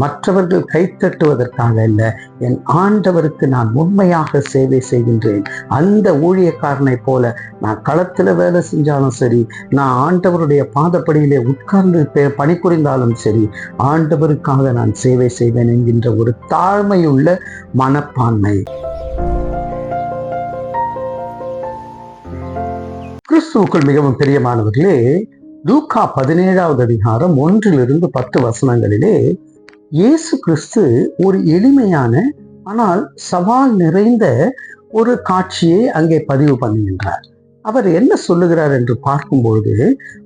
மற்றவர்கள் கைத்தட்டுவதற்காக அல்ல என் ஆண்டவருக்கு நான் உண்மையாக சேவை செய்கின்றேன். அந்த ஊழியக்காரனை போல நான் களத்துல வேலை செஞ்சாலும் சரி நான் ஆண்டவருடைய பாதப்படியிலே உட்கார்ந்து பணிபுரிந்தாலும் சரி ஆண்டவருக்காக நான் சேவை செய்வேன் என்கின்ற ஒரு தாழ்மையுள்ள மனப்பான்மை. கிறிஸ்துவுக்குள் மிகவும் பிரியமானவர்களே லூக்கா பதினேழாவது அதிகாரம் ஒன்றிலிருந்து பத்து வசனங்களிலே இயேசு கிறிஸ்து ஒரு எளிமையான ஆனால் சவால் நிறைந்த ஒரு காட்சியை அங்கே பதிவு பண்ணுகின்றார். அவர் என்ன சொல்லுகிறார் என்று பார்க்கும்பொழுது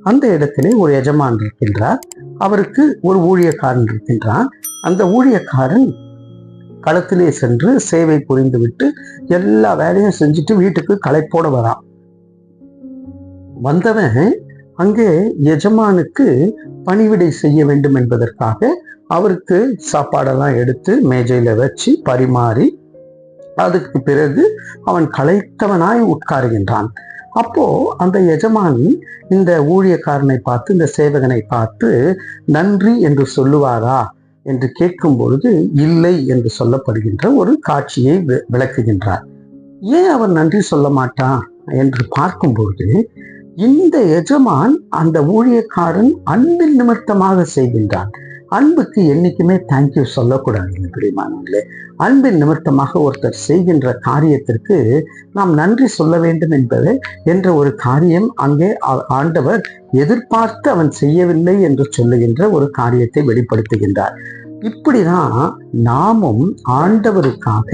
அந்த இடத்திலே ஒரு எஜமான் இருக்கின்றார். அவருக்கு ஒரு ஊழியக்காரன் இருக்கின்றான். அந்த ஊழியக்காரன் களத்திலே சென்று சேவை புரிந்துவிட்டு எல்லா வேலையும் செஞ்சுட்டு வீட்டுக்கு களைப்போட வரான். வந்தவன் அங்கே எஜமானுக்கு பணிவிடை செய்ய வேண்டும் என்பதற்காக அவருக்கு சாப்பாடெல்லாம் எடுத்து மேஜையில வச்சு பரிமாறி அதுக்கு பிறகு அவன் களைத்தவனாய் உட்காருகின்றான். அப்போ அந்த எஜமானி இந்த ஊழியக்காரனை பார்த்து இந்த சேவகனை பார்த்து நன்றி என்று சொல்லுவாரா? என்று கேட்கும் பொழுது இல்லை என்று சொல்லப்படுகின்ற ஒரு காட்சியை வி- விளக்குகின்றார். ஏன் அவர் நன்றி சொல்ல மாட்டான்? என்று பார்க்கும் பொழுது இந்த எஜமான் அந்த ஊழியக்காரன் அன்பின் நிமித்தமாக செய்கின்றான். அன்புக்கு என்னைக்குமே தேங்க்யூ சொல்லக்கூடாது பிரியமானவர்களே. அன்பின் நிமித்தமாக ஒருத்தர் செய்கின்ற காரியத்திற்கு நாம் நன்றி சொல்ல வேண்டும் என்பது என்ற ஒரு காரியம் அங்கே ஆண்டவர் எதிர்பார்த்து அவன் செய்யவில்லை என்று சொல்லுகின்ற ஒரு காரியத்தை வெளிப்படுத்துகின்றார். இப்படிதான் நாமும் ஆண்டவருக்காக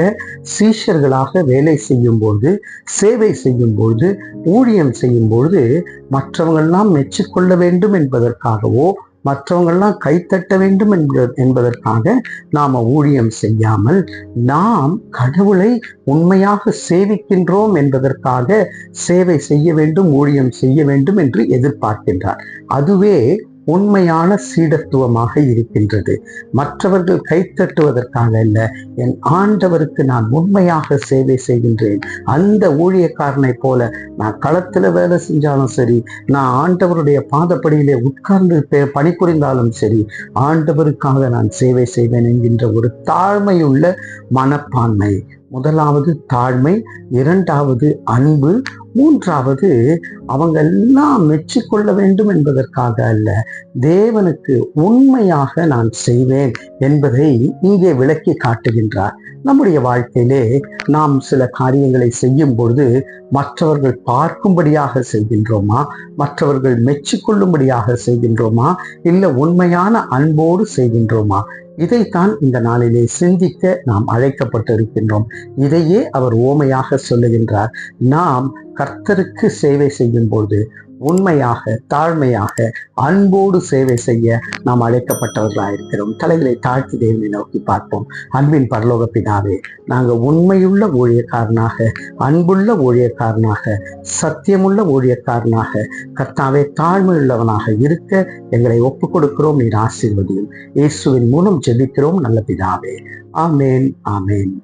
சீஷர்களாக வேலை செய்யும் போது சேவை செய்யும் பொழுது ஊழியம் செய்யும் பொழுது மற்றவங்கள்லாம் மெச்சிக்கொள்ள வேண்டும் என்பதற்காகவோ மற்றவங்கள்லாம் கைத்தட்ட வேண்டும் என்ப என்பதற்காக நாம ஊழியம் செய்யாமல் நாம் கடவுளை உண்மையாக சேவிக்கின்றோம் என்பதற்காக சேவை செய்ய வேண்டும் ஊழியம் செய்ய வேண்டும் என்று எதிர்பார்க்கின்றார். அதுவே உண்மையான சீடத்துவமாக இருக்கின்றது. மற்றவர்கள் கைத்தட்டுவதற்காக அல்ல என் ஆண்டவருக்கு நான் உண்மையாக சேவை செய்கின்றேன். அந்த ஊழியக்காரனை போல நான் களத்துல வேலை செஞ்சாலும் சரி நான் ஆண்டவருடைய பாதப்படியிலே உட்கார்ந்து பே- பணிபுரிந்தாலும் சரி ஆண்டவருக்காக நான் சேவை செய்வேன் என்கின்ற ஒரு தாழ்மையுள்ள மனப்பான்மை. முதலாவது தாழ்மை இரண்டாவது அன்பு மூன்றாவது அவங்க எல்லாம் மெச்சிக்கொள்ள வேண்டும் என்பதற்காக அல்ல தேவனுக்கு உண்மையாக நான் செய்வேன் என்பதை இங்கே விளக்கி காட்டுகின்றார். நம்முடைய வாழ்க்கையிலே நாம் சில காரியங்களை செய்யும் பொழுது மற்றவர்கள் பார்க்கும்படியாக செய்கின்றோமா? மற்றவர்கள் மெச்சிக்கொள்ளும்படியாக செய்கின்றோமா? இல்லை உண்மையான அன்போடு செய்கின்றோமா? இதைத்தான் இந்த நாளிலே சிந்திக்க நாம் அழைக்கப்பட்டிருக்கின்றோம். இதையே அவர் ஓமையாக சொல்லுகின்றார். நாம் கர்த்தருக்கு சேவை செய்யும் போது உண்மையாக தாழ்மையாக அன்போடு சேவை செய்ய நாம் அழைக்கப்பட்டவர்களாயிருக்கிறோம் தலைகளை தாழ்த்தி தேவனை நோக்கி பார்ப்போம். அன்பின் பரலோக பிதாவே நாங்கள் உண்மையுள்ள ஊழியக்காரனாக அன்புள்ள ஊழியக்காரனாக சத்தியமுள்ள ஊழியக்காரனாக கர்த்தாவே தாழ்மையுள்ளவனாக இருக்க எங்களை ஒப்புக் கொடுக்கிறோம் நீர் ஆசீர்வதியும். இயேசுவின் மூலம் ஜெபிக்கிறோம் நல்ல பிதாவே. ஆமேன் ஆமேன்.